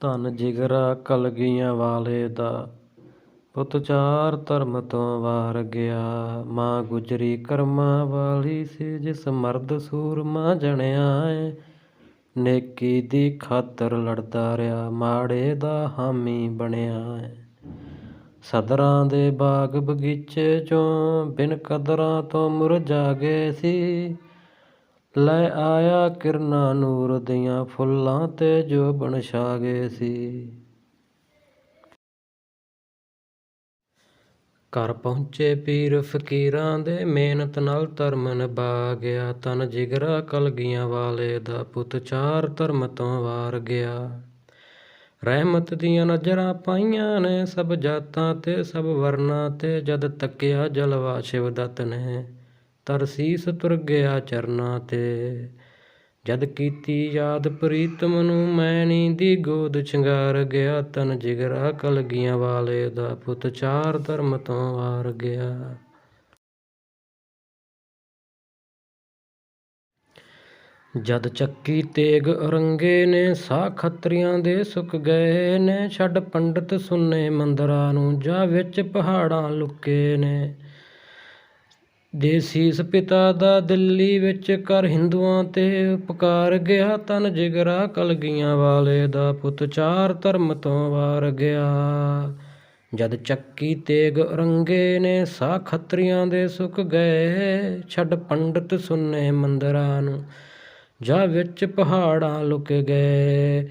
ਧਨ ਜਿਗਰਾ ਕਲਗੀਆਂ ਵਾਲੇ ਦਾ। ਪੁੱਤ ਚਾਰ ਧਰਮ ਤੋਂ ਵਾਰ ਗਿਆ। ਮਾਂ ਗੁਜਰੀ ਕਰਮਾਂ ਵਾਲੀ ਸੀ, ਜਿਸ ਮਰਦ ਸੂਰਮਾ ਜਣਿਆ ਏ। ਨੇਕੀ ਦੀ ਖਾਤਰ ਲੜਦਾ ਰਿਹਾ, ਮਾੜੇ ਦਾ ਹਾਮੀ ਬਣਿਆ ਏ। ਸਦਰਾਂ ਦੇ ਬਾਗ ਬਗੀਚੇ ਚੋਂ ਬਿਨ ਕਦਰਾਂ ਤੋਂ ਮੁਰਝਾ ਗਏ ਸੀ। ਲੈ ਆਇਆ ਕਿਰਨਾਂ ਨੂਰ ਦੀਆਂ ਫੁੱਲਾਂ ਤੇ ਜੋ ਬਣ ਛਾ ਗਏ ਸੀ। ਘਰ ਪਹੁੰਚੇ ਪੀਰ ਫਕੀਰਾਂ ਦੇ ਮਿਹਨਤ ਨਾਲ ਧਰਮ ਨਿਭਾ ਗਿਆ। ਤਨ ਜਿਗਰਾ ਕਲਗੀਆਂ ਵਾਲੇ ਦਾ ਪੁੱਤ ਚਾਰ ਧਰਮ ਤੋਂ ਵਾਰ ਗਿਆ। ਰਹਿਮਤ ਦੀਆਂ ਨਜ਼ਰਾਂ ਪਾਈਆਂ ਨੇ ਸਭ ਜਾਤਾਂ ਤੇ ਸਭ ਵਰਨਾਂ ਤੇ ਜਦ ਤੱਕਿਆ ਜਲਵਾ ਸ਼ਿਵਦਤ ਨੇ। ਤਰਸੀਸ ਤੁਰ ਗਿਆ ਚਰਨਾਂ ਤੇ। ਜਦ ਕੀਤੀ ਯਾਦ ਪ੍ਰੀਤਮ ਨੂੰ ਮੈਣੀ ਦੀ ਗੋਦ ਛਿੰਗਾਰ ਗਿਆ, ਤਨ ਜਿਗਰਾ ਕਲਗੀਆਂ ਵਾਲੇ ਦਾ ਪੁੱਤ ਚਾਰ ਧਰਮ ਤੋਂ ਵਾਰ ਗਿਆ। ਜਦ ਚੱਕੀ ਤੇਗ ਅਰੰਗੇ ਨੇ ਸਾਹ ਖੱਤਰੀਆਂ ਦੇ ਸੁੱਕ ਗਏ ਨੇ, ਛੱਡ ਪੰਡਤ ਸੁੰਨੇ ਮੰਦਰਾਂ ਨੂੰ, ਜਾ ਵਿੱਚ ਪਹਾੜਾਂ ਲੁਕੇ ਨੇ। ਦੇ ਸੀਸ ਪਿਤਾ ਦਾ ਦਿੱਲੀ ਵਿੱਚ ਕਰ ਹਿੰਦੂਆਂ ਤੇ ਉਪਕਾਰ ਗਿਆ, ਤਨ ਜਿਗਰਾ ਕਲਗੀਆਂ ਵਾਲੇ ਦਾ ਪੁੱਤ ਚਾਰ ਧਰਮ ਤੋਂ ਵਾਰ ਗਿਆ। ਜਦ ਚੱਕੀ ਤੇਗ ਰੰਗੇ ਨੇ ਸਾਹ ਖੱਤਰੀਆਂ ਦੇ ਸੁੱਕ ਗਏ, ਛੱਡ ਪੰਡਤ ਸੁੰਨੇ ਮੰਦਰਾਂ ਨੂੰ, ਜਾ ਵਿੱਚ ਪਹਾੜਾਂ ਲੁਕ ਗਏ।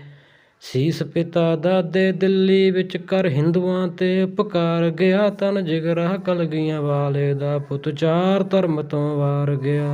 ਸੀਸ ਪਿਤਾ ਦਾਦੇ ਦਿੱਲੀ ਵਿੱਚ ਕਰ ਹਿੰਦੂਆਂ ਤੇ ਉਪਕਾਰ ਗਿਆ ਤਨ ਜਿਗਰਾ ਕਲਗੀਆਂ ਵਾਲੇ ਦਾ ਪੁੱਤ ਚਾਰ ਧਰਮ ਤੋਂ ਵਾਰ ਗਿਆ।